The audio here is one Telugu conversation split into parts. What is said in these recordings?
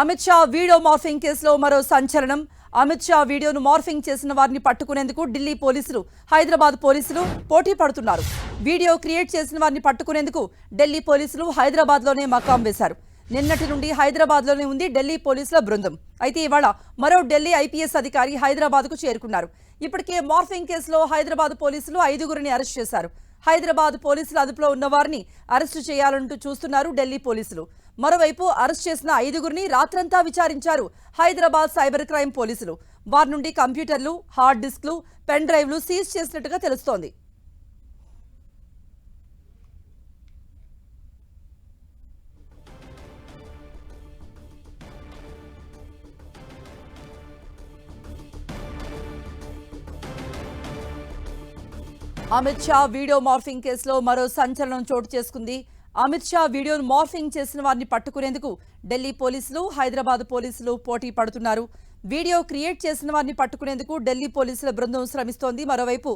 అమిత్ షా వీడియో మార్ఫింగ్ కేసులో మరో సంచలనం. అమిత్ షా వీడియోను మార్ఫింగ్ చేసిన వారిని పట్టుకునేందుకు ఢిల్లీ పోలీసులు హైదరాబాద్ పోలీసులు పోటీ పడుతున్నారు. వీడియో క్రియేట్ చేసిన వారిని పట్టుకునేందుకు ఢిల్లీ పోలీసులు హైదరాబాద్లోనే మకాం వేశారు. నిన్నటి నుండి హైదరాబాద్లోనే ఉంది ఢిల్లీ పోలీసుల బృందం. అయితే ఇవాళ మరో ఢిల్లీ ఐపీఎస్ అధికారి హైదరాబాద్కు చేరుకున్నారు. ఇప్పటికే మార్ఫింగ్ కేసులో హైదరాబాద్ పోలీసులు ఐదుగురిని అరెస్ట్ చేశారు. హైదరాబాద్ పోలీసుల అదుపులో ఉన్న వారిని అరెస్టు చేయాలంటూ చూస్తున్నారు ఢిల్లీ పోలీసులు. మరోవైపు అరెస్ట్ చేసిన ఐదుగురిని రాత్రంతా విచారించారు హైదరాబాద్ సైబర్ క్రైమ్ పోలీసులు. వారి నుండి కంప్యూటర్లు హార్డ్ డిస్క్లు పెన్ డ్రైవ్లు సీజ్ చేసినట్టుగా తెలుస్తోంది. అమిత్ షా వీడియో మార్ఫింగ్ కేసులో మరో సంచలనం చోటు చేసుకుంది. అమిత్ షా వీడియోను మార్ఫింగ్ చేసిన వారిని పట్టుకునేందుకు ఢిల్లీ పోలీసులు హైదరాబాద్ పోలీసులు పోటీ పడుతున్నారు. వీడియో క్రియేట్ చేసిన వారిని పట్టుకునేందుకు ఢిల్లీ పోలీసుల బృందం శ్రమిస్తోంది. మరోవైపు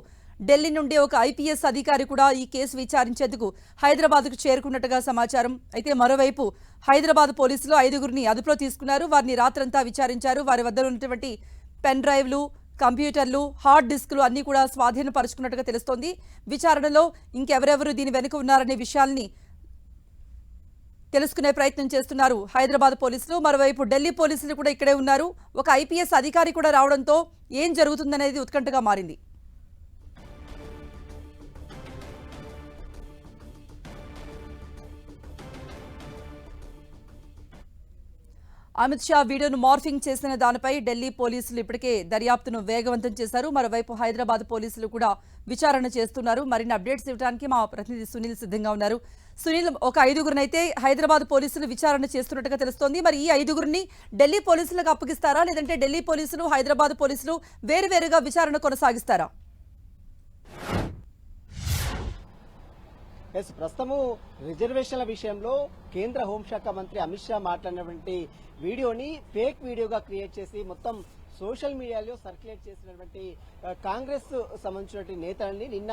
ఢిల్లీ నుండి ఒక ఐపీఎస్ అధికారి కూడా ఈ కేసు విచారించేందుకు హైదరాబాద్కు చేరుకున్నట్టుగా సమాచారం. అయితే మరోవైపు హైదరాబాద్ పోలీసులు ఐదుగురిని అదుపులో తీసుకున్నారు. వారిని రాత్రంతా విచారించారు. వారి వద్ద ఉన్నటువంటి పెన్ డ్రైవ్లు కంప్యూటర్లు హార్డ్ డిస్క్లు అన్నీ కూడా స్వాధీనపరుచుకున్నట్టుగా తెలుస్తోంది. విచారణలో ఇంకెవరెవరు దీని వెనుక ఉన్నారనే విషయాల్ని తెలుసుకునే ప్రయత్నం చేస్తున్నారు. హైదరాబాద్ పోలీసులు మరోవైపు ఢిల్లీ పోలీసులు కూడా ఇక్కడే ఉన్నారు. ఒక ఐపీఎస్ అధికారి కూడా రావడంతో ఏం జరుగుతుందనేది ఉత్కంఠగా మారింది. అమిత్ షా వీడియోను మార్ఫింగ్ చేసిన దానిపై ఢిల్లీ పోలీసులు ఇప్పటికే దర్యాప్తును వేగవంతం చేశారు. మరోవైపు హైదరాబాద్ పోలీసులు కూడా విచారణ చేస్తున్నారు. మరిన్ని అప్డేట్స్ ఇవ్వడానికి మా ప్రతినిధి సునీల్ సిద్ధంగా ఉన్నారు. సునీల్ ఒక ఐదుగురినైతే హైదరాబాద్ పోలీసులు విచారణ చేస్తున్నట్టుగా తెలుస్తోంది. మరి ఈ ఐదుగురిని ఢిల్లీ పోలీసులకు అప్పగిస్తారా? లేదంటే ఢిల్లీ పోలీసులు హైదరాబాద్ పోలీసులు వేరువేరుగా విచారణ కొనసాగిస్తారా? ఎస్ ప్రస్తుతము రిజర్వేషన్ల విషయంలో కేంద్ర హోంశాఖ మంత్రి అమిత్ షా మాట్లాడినటువంటి వీడియోని ఫేక్ వీడియోగా క్రియేట్ చేసి మొత్తం సోషల్ మీడియాలో సర్క్యులేట్ చేసినటువంటి కాంగ్రెస్ సంబంధించినటువంటి నేతలని నిన్న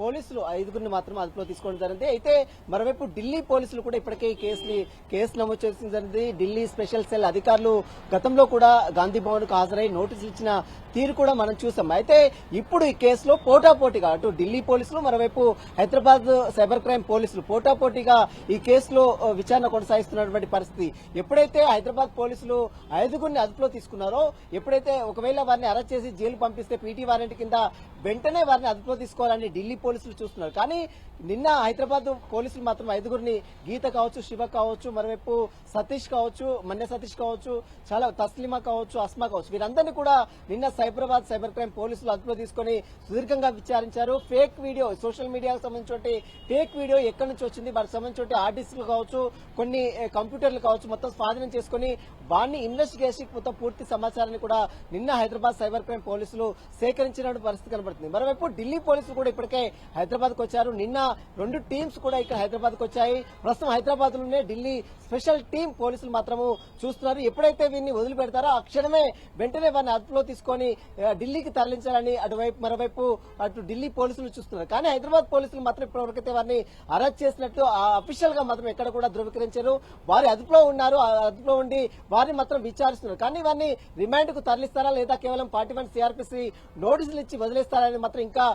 పోలీసులు ఐదుగురిని మాత్రం అదుపులో తీసుకోవడం జరిగింది. అయితే మరోవైపు ఢిల్లీ పోలీసులు కూడా ఇప్పటికే ఈ కేసుని కేసు నమోదు చేసిన జరిగింది. ఢిల్లీ స్పెషల్ సెల్ అధికారులు గతంలో కూడా గాంధీ భవన్కు హాజరై నోటీసులు ఇచ్చిన తీరు కూడా మనం చూసాం. అయితే ఇప్పుడు ఈ కేసులో పోటాపోటీగా అటు ఢిల్లీ పోలీసులు మరోవైపు హైదరాబాద్ సైబర్ క్రైమ్ పోలీసులు పోటాపోటీగా ఈ కేసులో విచారణ కొనసాగిస్తున్నటువంటి పరిస్థితి ఎప్పుడైతే హైదరాబాద్ పోలీసులు ఐదుగురిని అదుపులో తీసుకున్నారో ఎప్పుడైతే ఒకవేళ వారిని అరెస్ట్ చేసి జైలు పంపిస్తే పీటీ వారెంట్ కింద వెంటనే వారిని అదుపులో తీసుకోవాలని ఢిల్లీ పోలీసులు చూస్తున్నారు. కానీ నిన్న హైదరాబాద్ పోలీసులు మాత్రం ఐదుగురిని గీత కావచ్చు శివ కావచ్చు మరోవైపు సతీష్ కావచ్చు మన్య సతీష్ కావచ్చు చాలా తస్లిమా కావచ్చు అస్మా కావచ్చు. వీరందరినీ కూడా నిన్న సైబరాబాద్ సైబర్ క్రైమ్ పోలీసులు అదుపులో తీసుకుని సుదీర్ఘంగా విచారించారు. ఫేక్ వీడియో సోషల్ మీడియాకు సంబంధించిన ఫేక్ వీడియో ఎక్కడి నుంచి వచ్చింది వారికి సంబంధించిన ఆర్టిస్టులు కావచ్చు కొన్ని కంప్యూటర్లు కావచ్చు మొత్తం స్వాధీనం చేసుకుని వారిని ఇన్వెస్టిగేషన్ మొత్తం పూర్తి సమాచారాన్ని కూడా నిన్న హైదరాబాద్ సైబర్ క్రైమ్ పోలీసులు సేకరించిన పరిస్థితి కనబడుతుంది. మరోవైపు ఢిల్లీ పోలీసులు కూడా ఇప్పటికే హైదరాబాద్కు వచ్చారు. నిన్న రెండు టీమ్స్ కూడా ఇక్కడ హైదరాబాద్కు వచ్చాయి. ప్రస్తుతం హైదరాబాద్లోనే ఢిల్లీ స్పెషల్ టీం పోలీసులు మాత్రము చూస్తున్నారు. ఎప్పుడైతే వీరిని వదిలిపెడతారో ఆ క్షణమే వెంటనే వారిని అదుపులో తీసుకొని ఢిల్లీకి తరలించాలని అటువైపు మరోవైపు అటు ఢిల్లీ పోలీసులు చూస్తున్నారు. కానీ హైదరాబాద్ పోలీసులు మాత్రం ఇప్పటివరకైతే వారిని అరెస్ట్ చేసినట్టు అఫీషియల్గా మాత్రం ఎక్కడ కూడా ధృవీకరించారు. వారి అదుపులో ఉన్నారు. అదుపులో ఉండి వారిని మాత్రం విచారిస్తున్నారు. కానీ వారిని రిమాండ్కు తరలిస్తారా లేదా కేవలం పార్టీ వన్ సిఆర్పిసి నోటీసులు ఇచ్చి వదిలేస్తారని మాత్రం ఇంకా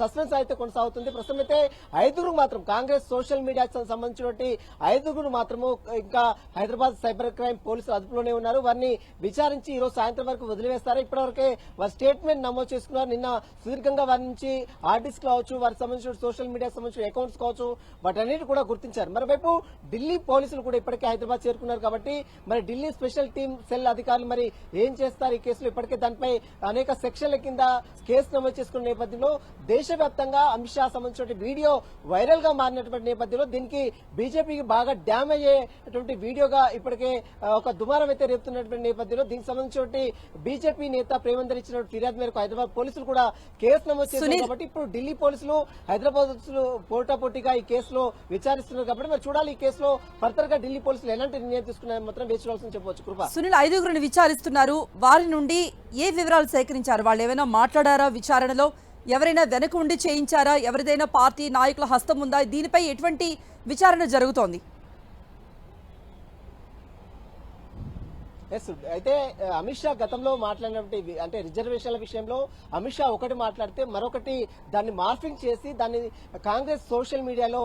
సస్పెన్స్ అయితే కొనసాగుతుంది. ప్రస్తుతం అయితే ఐదుగురు మాత్రం కాంగ్రెస్ సోషల్ మీడియాకి సంబంధించినటువంటి ఐదుగురు మాత్రము ఇంకా హైదరాబాద్ సైబర్ క్రైమ్ పోలీసులు అదుపులోనే ఉన్నారు. వారిని విచారించి ఈ రోజు సాయంత్రం వరకు వదిలివేస్తారు ఇప్పటివరకే వారి స్టేట్మెంట్ నమోదు చేసుకున్నారు. నిన్న సుదీర్ఘంగా వారి నుంచి ఆర్టిస్ట్ కావచ్చు వారికి సంబంధించిన సోషల్ మీడియాకి సంబంధించిన అకౌంట్స్ కావచ్చు వాటన్నిటి కూడా గుర్తించారు. మరోవైపు ఢిల్లీ పోలీసులు కూడా ఇప్పటికే హైదరాబాద్ చేరుకున్నారు కాబట్టి మరి ఢిల్లీ స్పెషల్ టీం సెల్ అధికారులు మరి ఏం చేస్తారు? ఈ కేసులో ఇప్పటికే దానిపై అనేక సెక్షన్ల కింద కేసు నమోదు చేసుకున్న నేపథ్యంలో దేశవ్యాప్తంగా అమిత్ షా సంబంధించిన వీడియో వైరల్గా మారినటువంటి నేపథ్యంలో దీనికి బీజేపీకి బాగా డ్యామేజ్ అయ్యేటువంటి వీడియోగా ఇప్పటికే ఒక దుమారం అయితే రేపుతున్నటువంటి నేపథ్యంలో దీనికి సంబంధించి బీజేపీ నేత ప్రేమందర్ ఇచ్చిన ఫిర్యాదు మేరకు హైదరాబాద్ పోలీసులు కూడా కేసు నమోదు చేశారు సునీల్. కాబట్టి ఇప్పుడు ఢిల్లీ పోలీసులు హైదరాబాద్ పోటాపోటీగా ఈ కేసులో విచారిస్తున్నారు కాబట్టి మరి చూడాలి ఈ కేసులో ఫర్దర్గా ఢిల్లీ పోలీసులు ఎలాంటి నిర్ణయం తీసుకున్నారని మాత్రం వేచి చూడాల్సింది చెప్పవచ్చు కృప సునీల్ ఐదుగురిని విచారిస్తున్నారు వారి నుండి ఏ వివరాలు సేకరించారు? వాళ్ళు ఏమైనా మాట్లాడారా విచారణలో? ఎవరైనా వెనక ఉండి చేయించారా? ఎవరిదైనా పార్టీ నాయకుల హస్తం ఉందా? దీనిపై ఎటువంటి విచారణ జరుగుతోంది? ఎస్ అయితే అమిత్ షా గతంలో మాట్లాడినటువంటి అంటే రిజర్వేషన్ల విషయంలో అమిత్ షా ఒకటి మాట్లాడితే మరొకటి దాన్ని మార్ఫింగ్ చేసి దాన్ని కాంగ్రెస్ సోషల్ మీడియాలో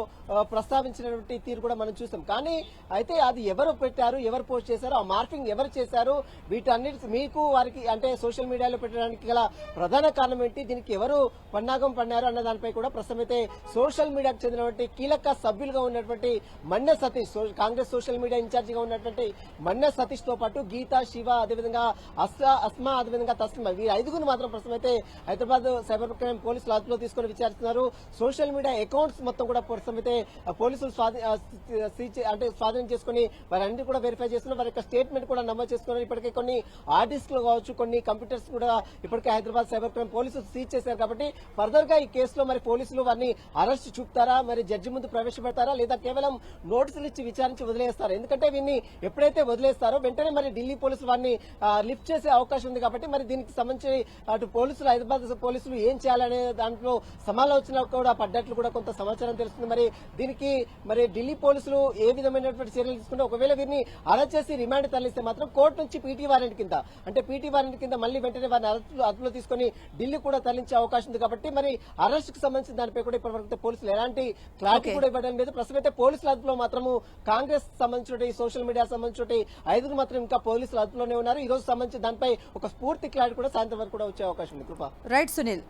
ప్రస్తావించినటువంటి తీరు కూడా మనం చూస్తాం. కానీ అయితే అది ఎవరు పెట్టారు ఎవరు పోస్ట్ చేశారు ఆ మార్ఫింగ్ ఎవరు చేశారు వీటన్నిటి మీకు వారికి అంటే సోషల్ మీడియాలో పెట్టడానికి గల ప్రధాన కారణం ఏంటి దీనికి ఎవరు పన్నాగం పన్నారు అన్న దానిపై కూడా ప్రస్తుతం అయితే సోషల్ మీడియాకు చెందినటువంటి కీలక సభ్యులుగా ఉన్నటువంటి మన్న సతీష్ కాంగ్రెస్ సోషల్ మీడియా ఇన్ఛార్జిగా ఉన్నటువంటి మన్న సతీష్తో పాటు గీత శివ అదేవిధంగా అస్సా అస్మా అదేవిధంగా తస్లిమా వీరి ఐదుగురు మాత్రం ప్రస్తుతం అయితే హైదరాబాద్ సైబర్ క్రైమ్ పోలీసులు అదుపులో తీసుకొని విచారిస్తున్నారు. సోషల్ మీడియా అకౌంట్స్ మొత్తం కూడా ప్రస్తుతం అయితే పోలీసులు అంటే స్వాధీనం చేసుకుని అన్ని కూడా వెరిఫై చేస్తున్నారు. వారి యొక్క స్టేట్మెంట్ కూడా నమోదు చేసుకున్నారు. ఇప్పటికే కొన్ని హార్డ్ డిస్క్లు కావచ్చు కొన్ని కంప్యూటర్స్ కూడా ఇప్పటికే హైదరాబాద్ సైబర్ క్రైమ్ పోలీసులు సీజ్ చేశారు కాబట్టి ఫర్దర్గా ఈ కేసులో మరి పోలీసులు వారిని అరెస్ట్ చూపుతారా? మరి జడ్జి ముందు ప్రవేశపెడతారా? లేదా కేవలం నోటీసులు ఇచ్చి విచారించి వదిలేస్తారు? ఎందుకంటే వీరిని ఎప్పుడైతే వదిలేస్తారో వెంటనే మరి ఢిల్లీ పోలీసులు వారిని లిఫ్ట్ చేసే అవకాశం ఉంది కాబట్టి మరి దీనికి సంబంధించి అటు పోలీసులు హైదరాబాద్ పోలీసులు ఏం చేయాలనే దాంట్లో సమాలోచన కూడా పడ్డట్లు కూడా కొంత సమాచారం తెలుస్తుంది మరి దీనికి మరి ఢిల్లీ పోలీసులు ఏ విధమైనటువంటి చర్యలు తీసుకుంటే ఒకవేళ వీరిని అరెస్ట్ చేసి రిమాండ్ తరలిస్తే మాత్రం కోర్టు నుంచి పీటీ వారెంట్ కింద అంటే పీటీ వారెంట్ కింద మళ్ళీ వెంటనే వారిని అరెస్టు అదుపులో తీసుకొని ఢిల్లీ కూడా తరలించే అవకాశం ఉంది కాబట్టి మరి అరెస్ట్కు సంబంధించిన దానిపై కూడా ఇప్పటివరకు పోలీసులు ఎలాంటి క్లారిటీ. కూడా ఇవ్వడం లేదు ప్రస్తుతం అయితే పోలీసుల అదుపులో మాత్రము కాంగ్రెస్ సంబంధించిన సోషల్ మీడియా సంబంధించిన ఐదుగురు మాత్రం ఇంకా పోలీసులు అదుపులోనే ఉన్నారు. ఈ రోజు సంబంధించి దానిపై ఒక స్ఫూర్తి క్లారిటీ కూడా సాయంత్రం వరకు కూడా వచ్చే అవకాశం ఉంది. కృప. రైట్ సునీల్.